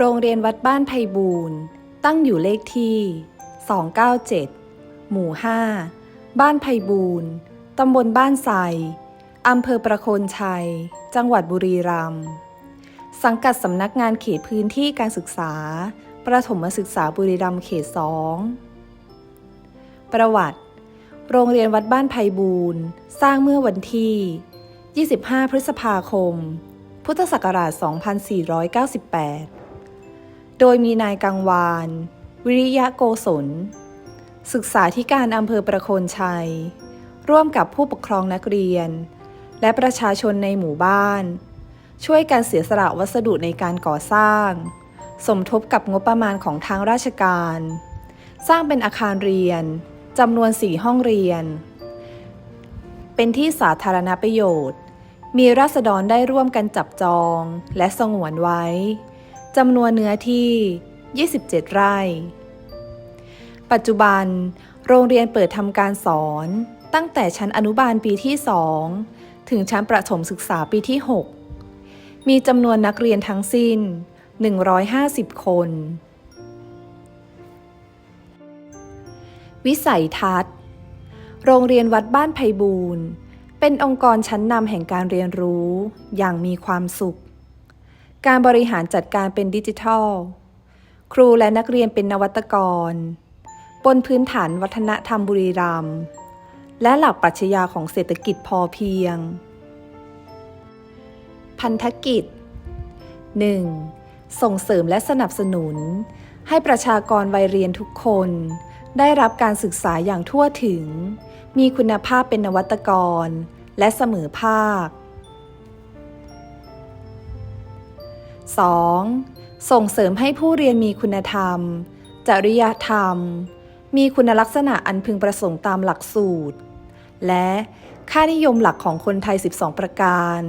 โรงเรียนวัดบ้านไพบูรณ์ตั้งอยู่เลขที่ 297 หมู่ 5 บ้านไพบูรณ์ตำบลบ้านไทรอำเภอประโคนชัย จังหวัดบุรีรัมย์ สังกัดสำนักงานเขตพื้นที่การศึกษา ประถมศึกษาบุรีรัมย์เขต 2 ประวัติ โรงเรียนวัดบ้านไพบูรณ์สร้างเมื่อวันที่ 25 พฤษภาคม พุทธศักราช 2498 โดยมีนายกังวาน วิริยะโกศล ศึกษาธิการอำเภอประโคนชัย ร่วมกับผู้ปกครองนักเรียน และประชาชนในหมู่บ้าน ช่วยกันเสียสละวัสดุในการก่อสร้าง สมทบกับงบประมาณของทางราชการ สร้างเป็นอาคารเรียนจำนวนสี่ห้องเรียน เป็นที่สาธารณประโยชน์ มีราษฎรได้ร่วมกันจับจองและสงวนไว้ จำนวนเนื้อที่ 27 ไร่ ปัจจุบัน โรงเรียนเปิดทำการสอนตั้งแต่ชั้นอนุบาลปีที่ 2 ถึงชั้นประถมศึกษาปีที่ 6 มีจำนวนนักเรียนทั้งสิ้น 150 คน วิสัยทัศน์ โรงเรียนวัดบ้านไพบูรณ์เป็นองค์กรชั้นนำแห่งการเรียนรู้อย่างมีความสุข การบริหารจัดการเป็นดิจิทัล ครูและนักเรียนเป็นนวัตกร บนพื้นฐานวัฒนธรรมบุรีรัมย์และหลักปรัชญาของเศรษฐกิจพอเพียง พันธกิจ 1. ส่งเสริมและสนับสนุน ให้ประชากรวัยเรียนทุกคน ได้รับการศึกษาอย่างทั่วถึง มีคุณภาพเป็นนวัตกร และเสมอภาค 2. ส่งเสริมให้ผู้เรียนมีคุณธรรม จริยธรรม มีคุณลักษณะอันพึงประสงค์ตามหลักสูตร และค่านิยมหลักของคนไทย 12 ประการ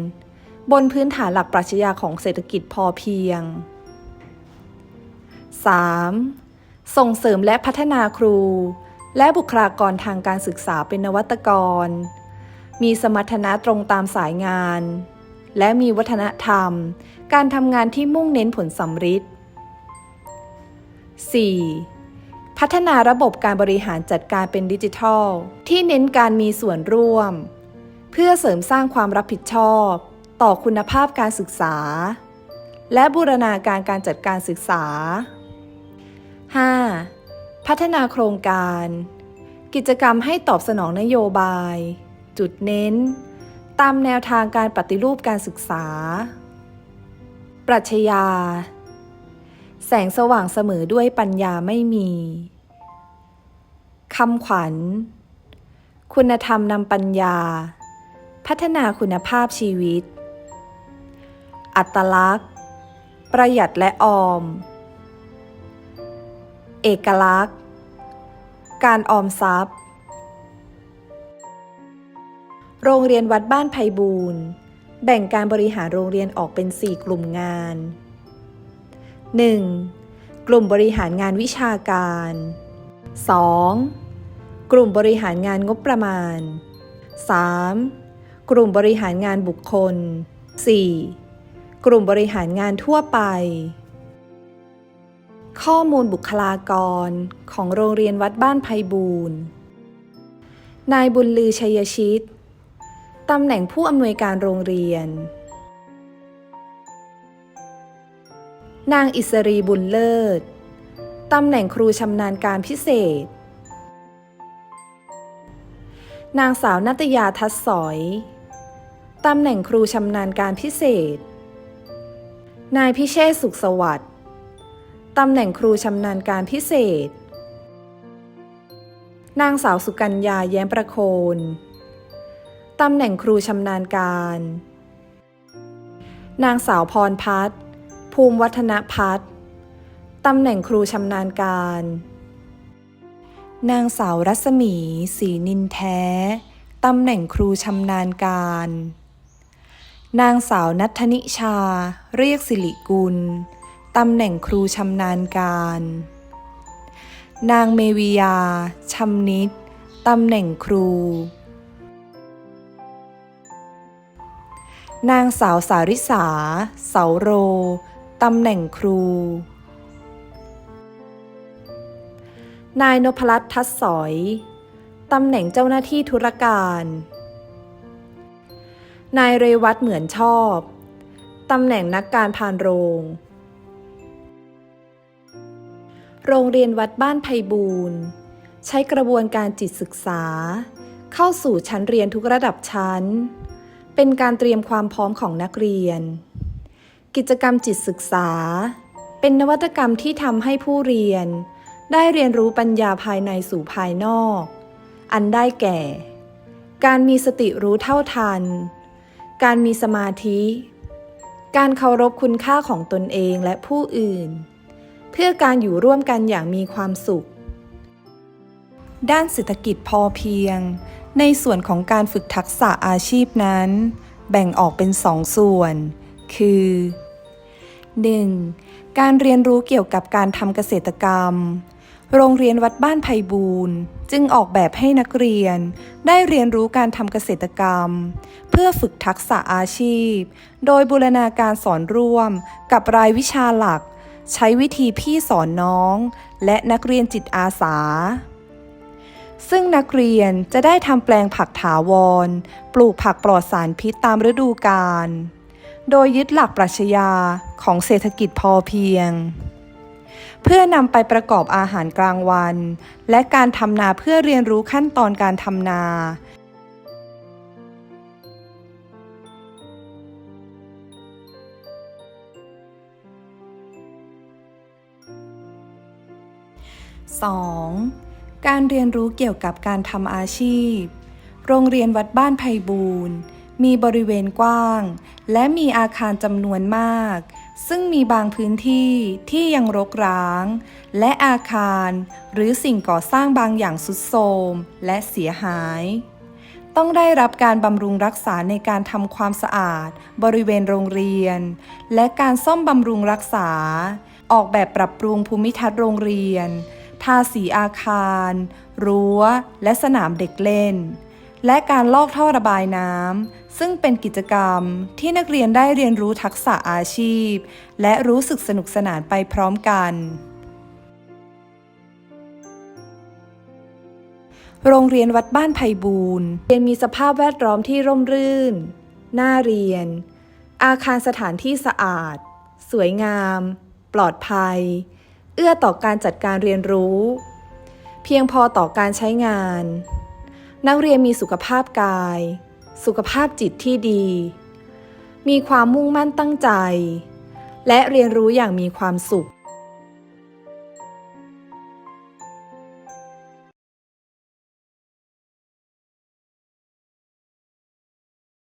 บนพื้นฐานหลักปรัชญาของเศรษฐกิจพอเพียง 3. ส่งเสริมและพัฒนาครู และบุคลากรทางการศึกษาเป็นนวัตกร มีสมรรถนะตรงตามสายงาน และมีวัฒนธรรม การทำงานที่มุ่งเน้นผลสำฤทธิ์ 4. พัฒนาระบบการบริหารจัดการเป็นดิจิทัล ที่เน้นการมีส่วนร่วม เพื่อเสริมสร้างความรับผิดชอบ ต่อคุณภาพการศึกษา และบูรณาการการจัดการศึกษา 5. พัฒนาโครงการ กิจกรรมให้ตอบสนองนโยบาย จุดเน้น ตามแนวทางการปฏิรูปการศึกษา ปรัชญา แสงสว่างเสมอด้วยปัญญาไม่มีคำขวัญ คุณธรรมนำปัญญา พัฒนาคุณภาพชีวิต อัตลักษณ์ ประหยัดและออม เอกลักษณ์ การออมทรัพย์ โรงเรียนวัดบ้านไพบูรณ์ แบ่งการบริหารโรงเรียนออกเป็น 4 กลุ่มงาน 1. กลุ่มบริหารงานวิชาการ 2. กลุ่มบริหารงานงบประมาณ 3. กลุ่มบริหารงานบุคคล 4. กลุ่มบริหารงานทั่วไป ข้อมูลบุคลากรของโรงเรียนวัดบ้านไพบูรณ์นายบุญลือชัยชิต ตำแหน่งผู้อำนวยการโรงเรียน นางอิสรีบุญเลิศ ตำแหน่งครูชำนาญการพิเศษ นางสาวนัตยาทัศสอย ตำแหน่งครูชำนาญการพิเศษ นายพิเชษสุขสวัสดิ์ ตำแหน่งครูชำนาญการพิเศษ นางสาวสุกัญญาแย้มประโคน ตำแหน่งครูชำนาญการ นางสาวพรพัฒน์ภูมิวัฒนพัฒน์ตำแหน่งครูชำนาญการ นางสาวรัศมีศรีนินแท้ ตำแหน่งครูชำนาญการ นางสาวนัทนิชา เรียกสิริกุล ตำแหน่งครูชำนาญการ นางเมวิยาชำนิด ตำแหน่งครู นางสาวสาริสา เสาโร ตำแหน่งครู นายนพรัตน์ทัศสอย ตำแหน่งเจ้าหน้าที่ธุรการ นายเรวัตเหมือนชอบ ตำแหน่งนักการพานโรง โรงเรียนวัดบ้านไพบูรณ์ใช้กระบวนการจิตศึกษา เข้าสู่ชั้นเรียนทุกระดับชั้น เป็นการเตรียมความพร้อมของนักเรียน กิจกรรมจิตศึกษา เป็นนวัตกรรมที่ทำให้ผู้เรียน ได้เรียนรู้ปัญญาภายในสู่ภายนอก อันได้แก่ การมีสติรู้เท่าทัน การมีสมาธิ การเคารพคุณค่าของตนเองและผู้อื่น เพื่อการอยู่ร่วมกันอย่างมีความสุข ด้านเศรษฐกิจพอเพียง ในส่วนของการฝึกทักษะอาชีพนั้น แบ่งออกเป็นสองส่วน คือ 1. การเรียนรู้เกี่ยวกับการทำเกษตรกรรม โรงเรียนวัดบ้านไพบูรณ์จึงออกแบบให้นักเรียน ได้เรียนรู้การทำเกษตรกรรม เพื่อฝึกทักษะอาชีพ โดยบูรณาการสอนร่วมกับรายวิชาหลัก ใช้วิธีพี่สอนน้อง และนักเรียนจิตอาสา ซึ่งนักเรียนจะได้ทำแปลงผักถาวร ปลูกผักปลอดสารพิษตามฤดูกาล โดยยึดหลักปรัชญาของเศรษฐกิจพอเพียง เพื่อนำไปประกอบอาหารกลางวัน และการทำนาเพื่อเรียนรู้ขั้นตอนการทำนา 2. การเรียนรู้เกี่ยวกับการทำอาชีพ โรงเรียนวัดบ้านไพบูรณ์มีบริเวณกว้าง และมีอาคารจำนวนมาก ซึ่งมีบางพื้นที่ที่ยังรกร้าง และอาคารหรือสิ่งก่อสร้างบางอย่างสุดโทรมและเสียหาย ต้องได้รับการบำรุงรักษาในการทำความสะอาด บริเวณโรงเรียน และการซ่อมบำรุงรักษา ออกแบบปรับปรุงภูมิทัศน์โรงเรียน ทาสีอาคาร รั้ว และสนามเด็กเล่น และการลอกท่อระบายน้ำ ซึ่งเป็นกิจกรรมที่นักเรียนได้เรียนรู้ทักษะอาชีพ และรู้สึกสนุกสนานไปพร้อมกัน โรงเรียนวัดบ้านไพบูรณ์เรียนมีสภาพแวดล้อมที่ร่มรื่น น่าเรียน อาคารสถานที่สะอาด สวยงาม ปลอดภัย เอื้อต่อการจัดการเรียนรู้ เพียงพอต่อการใช้งาน นักเรียนมีสุขภาพกาย สุขภาพจิตที่ดี มีความมุ่งมั่นตั้งใจ และเรียนรู้อย่างมีความสุข